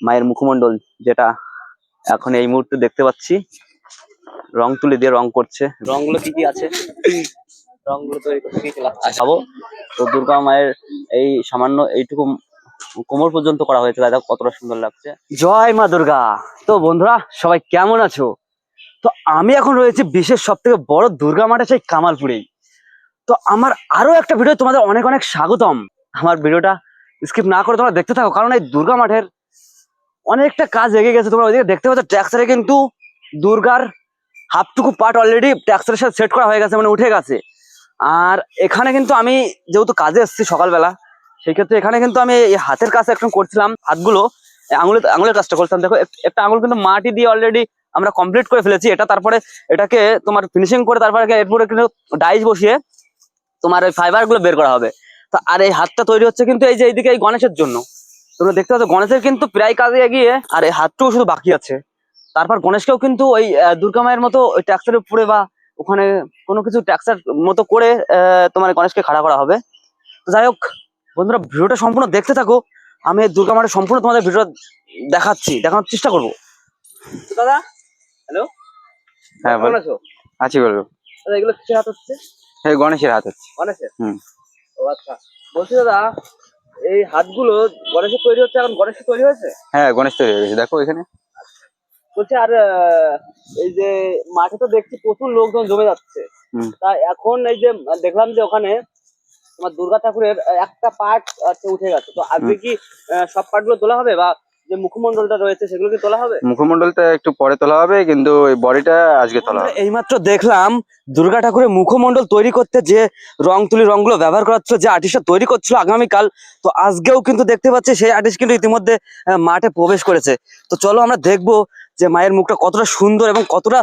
মায়ের মুখমণ্ডল যেটা এখন এই মুহূর্তে দেখতে পাচ্ছি। রং তুলি দিয়ে রং করছে। রংগুলো কি কি আছে? রংগুলো তৈরি করতে কি খাব তো দুর্গা মায়ের এই সামান্য এইটুকু কোমর পর্যন্ত করা হয়েছে। দাদা কতটা সুন্দর লাগছে। জয় মা দুর্গা। তো বন্ধুরা সবাই কেমন আছো? তো আমি এখন রয়েছে বিশ্বের সব থেকে বড় দুর্গা মাঠে সেই কামালপুরেই। তো আমার আরও একটা ভিডিও তোমাদের অনেক অনেক স্বাগতম। আমার ভিডিওটা স্কিপ না করে তোমরা দেখতে থাকো কারণ এই দুর্গা মাঠের অনেকটা কাজ এগিয়ে গেছে। তোমরা ওইদিকে দেখতে পাচ্ছ ট্যাক্সারে কিন্তু দুর্গার হাফটুকু পার্ট অলরেডি ট্যাক্সারের সাথে সেট করা হয়ে গেছে মানে উঠে গেছে। আর এখানে কিন্তু আমি যেহেতু কাজে এসেছি সকালবেলা সেই ক্ষেত্রে এখানে কিন্তু আমি এই হাতের কাজ একটু করছিলাম, হাতগুলো আঙুলের আঙুলের কাজটা করছিলাম। দেখো একটা আঙুল কিন্তু মাটি দিয়ে অলরেডি আমরা কমপ্লিট করে ফেলেছি। এটা তারপরে এটাকে তোমার ফিনিশিং করে তারপরে এরপরে কিন্তু ডাইস বসিয়ে তোমার ওই ফাইবারগুলো বের করা হবে। তো, আর এই হাতটা তৈরি হচ্ছে কিন্তু এই যে এইদিকে এই গণেশের জন্য। তোমরা দেখতে পাচ্ছ গণেশের কিন্তু প্রায় কাজে এগিয়ে আর এই হাতটাও শুধু বাকি আছে। তারপর গণেশকেও কিন্তু ওই দুর্গা মায়ের মতো ওই ট্যাক্সের উপরে বা ওখানে কোনো কিছু ট্যাক্সার মতো করে আহ, তোমার গণেশকে খাড়া করা হবে। তো যাই হোক বন্ধুরা ভিডিওটা সম্পূর্ণ দেখতে থাকো। আমি এই দুর্গা মায়ের সম্পূর্ণ তোমাদের ভিডিও দেখাচ্ছি দেখানোর চেষ্টা করব। দাদা হ্যালো হ্যাঁ বল। কেমন আছো? আছি বলব দাদা এগুলো কিসের হাত হচ্ছে? এই গণেশের হাত হচ্ছে। গণেশের? হুম। ও আচ্ছা। বলছি দাদা এই হাতগুলো গণেশের তৈরি হচ্ছে এখন গণেশের তৈরি হয়েছে? হ্যাঁ গণেশ তৈরি হয়ে গেছে। দেখো এখানে। বলছি আর এই যে মাঠে তো দেখছি প্রচুর লোকজন জমে যাচ্ছে। তা এখন এই যে দেখলাম যে ওখানে তোমার দুর্গা ঠাকুরের একটা পার্ট উঠে গেছে। তো আজকে কি সব পার্টগুলো তোলা হবে বা যে মুখমন্ডলটা রয়েছে সেগুলো কি তোলা হবে? মুখমণ্ডলটা একটু পরে তোলা হবে কিন্তু ওই বডিটা আজকে তোলা হবে। এইমাত্র দেখলাম দুর্গা ঠাকুরের মুখমণ্ডল তৈরি করতে যে রং তুলি রংগুলো ব্যবহার করা হচ্ছিল যে আর্টিস্টটা তৈরি করছিল আগামীকাল তো আজকেও কিন্তু দেখতে পাচ্ছি সেই আর্টিস্ট কিন্তু ইতিমধ্যে মাঠে প্রবেশ করেছে। তো চলো আমরা দেখব যে মায়ের মুখটা কতটা সুন্দর এবং কতটা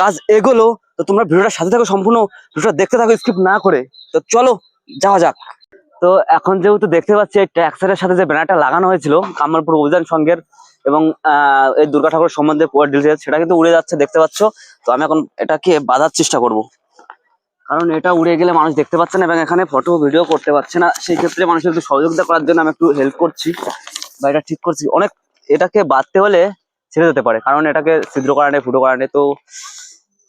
কাজ এগোলো। তো তোমরা ভিডিওটার সাথে থাকো সম্পূর্ণ ভিডিওটা দেখতে থাকো স্কিপ না করে। তো চলো যাওয়া যাক। তো এখন যেহেতু দেখতে পাচ্ছি, এই ট্যাক্সারের সাথে যে ব্যানারটা লাগানো হয়েছিল কামালপুর অভিযান সংঘের এবং এই দুর্গা ঠাকুর সম্বন্ধে সেটা কিন্তু উড়ে যাচ্ছে, দেখতে পাচ্ছ। তো আমি এখন এটাকে বাঁধার চেষ্টা করব। কারণ এটা উড়ে গেলে মানুষ দেখতে পাচ্ছে না এবং এখানে ফটো ভিডিও করতে পারছে না। সেই ক্ষেত্রে মানুষের একটু সহযোগিতা করার জন্য আমি একটু হেল্প করছি বা এটা ঠিক করছি। অনেক, এটাকে বাঁধতে হলে ছেড়ে যেতে পারে, কারণ এটাকে ছিদ্র করা নেই, ফুটো করা নেই। তো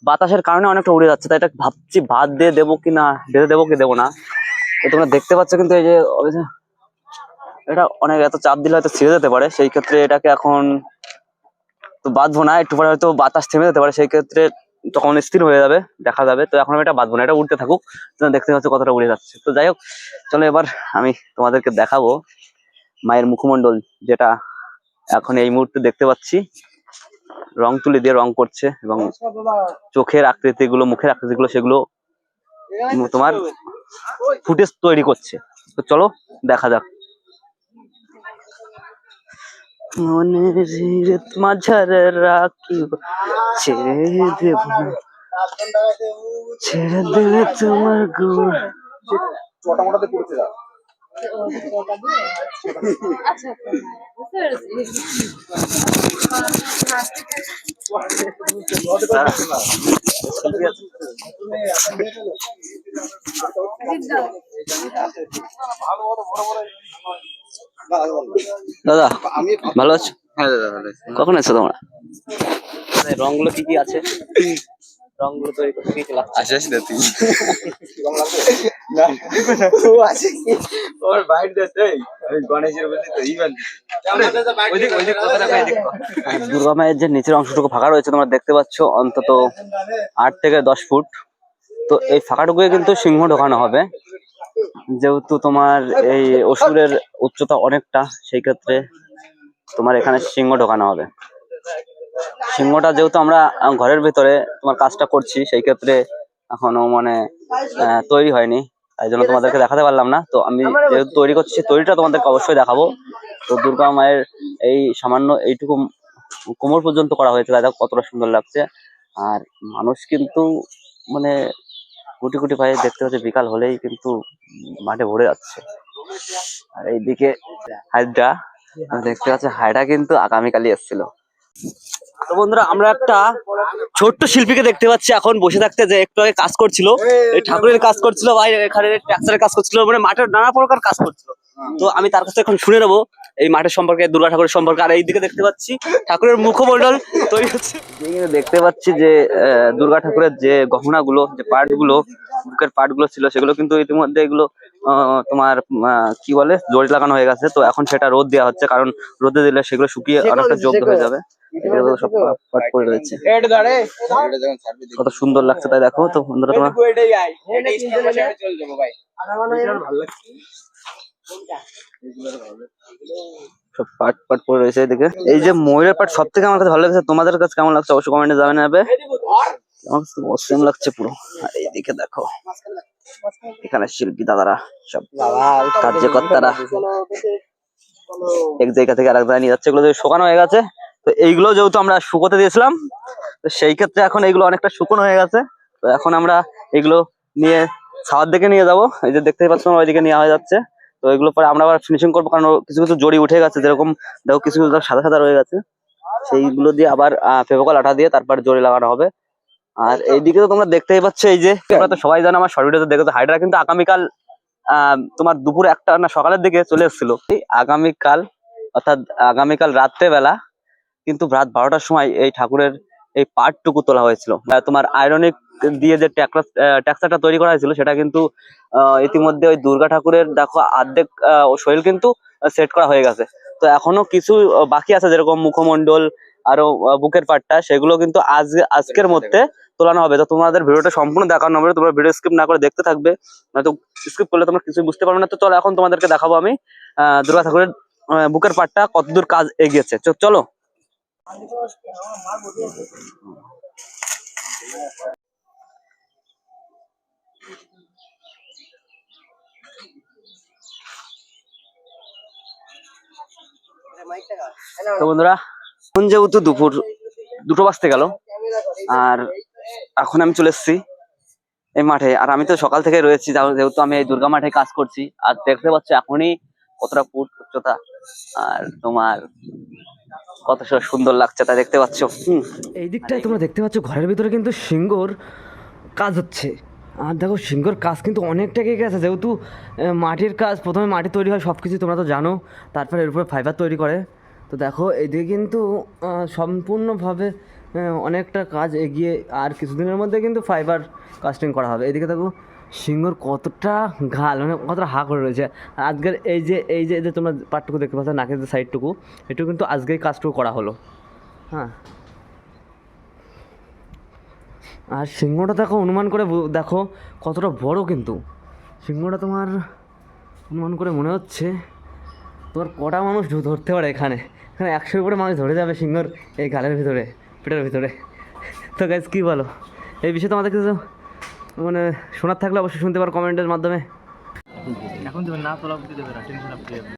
বাতাসের কারণে অনেকটা উড়ে যাচ্ছে, তাই এটা ভাবছি বাদ দিয়ে দেবো কি না বেঁধে দেবো কি দেবো না। তোমরা দেখতে পাচ্ছ কিন্তু এই যে এটা অনেক এত চাপ দিলে হয়তো ছিঁড়ে যেতে পারে। সেই ক্ষেত্রে এটাকে এখন তো বাঁধবো না, একটু পরে হয়তো বাতাস থেমে যেতে পারে। সেই ক্ষেত্রে তখন স্থির হয়ে যাবে, দেখা যাবে। তো এখন আমি এটা বাঁধবো না, এটা উঠতে থাকুক। তোমরা দেখতে পাচ্ছ কতটা উড়ে যাচ্ছে। তো যাই হোক, চলো এবার আমি তোমাদেরকে দেখাবো মায়ের মুখমণ্ডল, যেটা এখন এই মুহূর্তে দেখতে পাচ্ছি। রং তুলি দিয়ে রং করছে এবং চোখের আকৃতিগুলো, মুখের আকৃতিগুলো, সেগুলো তোমার ফুটেজ তৈরি করছে। তো চলো, দেখা যাক। মনের মাঝার মাঝারে ছেড়ে দেব, ছেড়ে দেবে তোমার গুড়। আচ্ছা বুঝতে দাদা ভালো আছো? হ্যাঁ দাদা ভালো আছে। কখন এসছো তোমরা? রংগুলো কি কি আছে? রংগুলো তৈরি করতে কি লাগছে আসিস না তুই। আছে ওর গণেশের দুর্গা মায়ের যে নিচের অংশটুকু ফাঁকা রয়েছে তোমরা দেখতে পাচ্ছ অন্তত আট থেকে দশ ফুট। তো এই ফাঁকাটুকুয়ে কিন্তু সিংহ ঢোকানো হবে। যেহেতু তোমার এই অসুরের উচ্চতা অনেকটা সেই ক্ষেত্রে তোমার এখানে সিংহ ঢোকানো হবে। সিংহটা যেহেতু আমরা ঘরের ভিতরে তোমার কাজটা করছি সেই ক্ষেত্রে এখনও মানে আহ, তৈরি হয়নি। তাই জন্য তোমাদেরকে দেখাতে পারলাম না। তো আমি যেহেতু তৈরি করছি তৈরিটা তোমাদেরকে অবশ্যই দেখাবো। তো দুর্গা মায়ের এই সামান্য এইটুকু কোমর পর্যন্ত করা হয়েছে। দাদা কতটা সুন্দর লাগছে। আর মানুষ কিন্তু মানে কোটি কোটি পায়ে দেখতে হচ্ছে বিকাল হলেই কিন্তু মাঠে ভরে যাচ্ছে। আর এইদিকে হাইডটা আমি দেখতে পাচ্ছি হাইডা কিন্তু আগামীকালই এসেছিল। তো বন্ধুরা, আমরা একটা ছোট্ট শিল্পীকে দেখতে পাচ্ছি এখন বসে থাকতে যে একটু আগে কাজ করছিল। ঠাকুরের কাজ করছিল, ভাই, এখানে ট্রাক্টরের কাজ করছিল মানে মাঠের নানা প্রকার কাজ করছিল। তো আমি তার কাছে এখন শুনে নেব এই মাঠের সম্পর্কে, দুর্গা ঠাকুরের সম্পর্কে। আর এইদিকে দেখতে পাচ্ছি ঠাকুরের মুখমণ্ডল তৈরি হচ্ছে। দেখতে পাচ্ছি যে দুর্গা ঠাকুরের যে গহনাগুলো, যে পার্টগুলো বুকের পার্টগুলো ছিল, সেগুলো কিন্তু ইতিমধ্যে এগুলো তোমার আহ, কি বলে জড়ি লাগানো হয়ে গেছে। তো এখন সেটা রোদ দেওয়া হচ্ছে কারণ রোদে দিলে সেগুলো শুকিয়ে অনেকটা যোগ্য হয়ে যাবে। সব পাট পড়ে রয়েছে। কত সুন্দর লাগছে তাই দেখো। তো বন্ধুরা তোমরা এটুকু এটাই আই এটা স্টেপ বসে চলে যাব ভাই ভালো লাগছে সব পাট পাট পড়ে রয়েছে এদিকে। এই যে ময়ূরের পাট সব থেকে আমার কাছে ভালো লাগছে। তোমাদের কাছে কেমন লাগছে? অবশ্যই কমেন্টে জানাবে নেবে আমার অসীম লাগছে পুরো। আর এইদিকে দেখো, এখানে শিল্পী দাদারা সব কার্যকর্তারা। এক জায়গা থেকে আরেক জায়গায় নিয়ে যাচ্ছে, এগুলো শুকানো হয়ে গেছে। তো এইগুলো যেহেতু আমরা শুকোতে দিয়েছিলাম, তো সেই ক্ষেত্রে এখন এগুলো অনেকটা শুকনো হয়ে গেছে। তো এখন আমরা এগুলো নিয়ে ছাওয়ার দিকে নিয়ে যাব। এই যে দেখতেই পাচ্ছ ওইদিকে নেওয়া হয়ে যাচ্ছে। তো এগুলো পরে আমরা আবার ফিনিশিং করব, কারণ কিছু কিছু জড়ি উঠে গেছে, যেরকম দেখো, কিছু কিছু সাদা সাদা রয়ে গেছে। সেইগুলো দিয়ে আবার ফেভিকল আঠা দিয়ে তারপর জড়ি লাগানো হবে। আর এইদিকে তো তোমরা দেখতেই পাচ্ছ এই যে তোমরা তো সবাই জানো আমার শর্ট ভিডিওতে দেখো হাইড্রা কিন্তু আগামীকাল তোমার দুপুর একটা না সকালের দিকে চলে এসেছিল। এই আগামীকাল অর্থাৎ আগামীকাল রাত্রেবেলা কিন্তু রাত বারোটার সময় এই ঠাকুরের এই পার্টটুকু তোলা হয়েছিল। তোমার আয়রনিক দিয়ে যে ট্যাক্সাটা তৈরি করা হয়েছিল সেটা কিন্তু আহ, ইতিমধ্যে ওই দুর্গা ঠাকুরের দেখো অর্ধেক আহ, শরীর কিন্তু সেট করা হয়ে গেছে। তো এখনও কিছু বাকি আছে যেরকম মুখমণ্ডল আরও বুকের পাটটা সেগুলো কিন্তু আজ আজকের মধ্যে তোলানো হবে। তো তোমাদের ভিডিওটা সম্পূর্ণ দেখানো হবে। তোমরা ভিডিও স্কিপ না করে দেখতে থাকবে। নয়তো স্কিপ করলে তোমরা কিছু বুঝতে পারবে না। তো চলো, এখন তোমাদেরকে দেখাবো আমি দুর্গা ঠাকুরের বুকের পাটটা কতদূর কাজ এগিয়েছে। চলো। তো বন্ধুরা, এখন যেহেতু দুপুর দুটো বাজতে গেল, আর এখন আমি চলে এসেছি এই মাঠে। আর আমি তো সকাল থেকে রয়েছি যেহেতু আমি এই দুর্গা মাঠে কাজ করছি। আর দেখতে পাচ্ছ এখনই কতটা ফুট উচ্চতা আর তোমার কত সুন্দর লাগছে তা দেখতে পাচ্ছ। হুম। এই দিকটায় তোমরা দেখতে পাচ্ছ, ঘরের ভিতরে কিন্তু সিংহর কাজ হচ্ছে। আর দেখো, সিংহর কাজ কিন্তু অনেকটা এগিয়ে গেছে। যেহেতু মাটির কাজ, প্রথমে মাটি তৈরি হয় সব কিছু তোমরা তো জানো। তারপরে এর উপরে ফাইবার তৈরি করে। তো দেখো, এদিকে কিন্তু সম্পূর্ণভাবে অনেকটা কাজ এগিয়ে আর কিছুদিনের মধ্যে কিন্তু ফাইবার কাস্টিং করা হবে। এদিকে দেখো সিংহর কতটা ঘাল মানে কতটা হা করে রয়েছে। আজকের এই যে এই যে যে তোমরা পাটটুকু দেখতে পাচ্ছ, নাকের যে সাইডটুকু এটুকু কিন্তু আজকেই কাজটুকু করা হলো। হ্যাঁ। আর সিংহটা দেখো, অনুমান করে দেখো, কতটা বড় কিন্তু। সিংহটা তোমার অনুমান করে মনে হচ্ছে, তোমার কটা মানুষ ধরতে পারে এখানে? এখানে একশোর উপরে মানুষ ধরে যাবে সিংহর এই গালের ভিতরে। পেটের ভিতরে। তো গাইজ কী বলো? এই বিষয়ে তোমাদের কিছু মানে শোনার থাকলে অবশ্যই শুনতে পারো কমেন্টের মাধ্যমে। এখন তুমি না টেনশন আপনি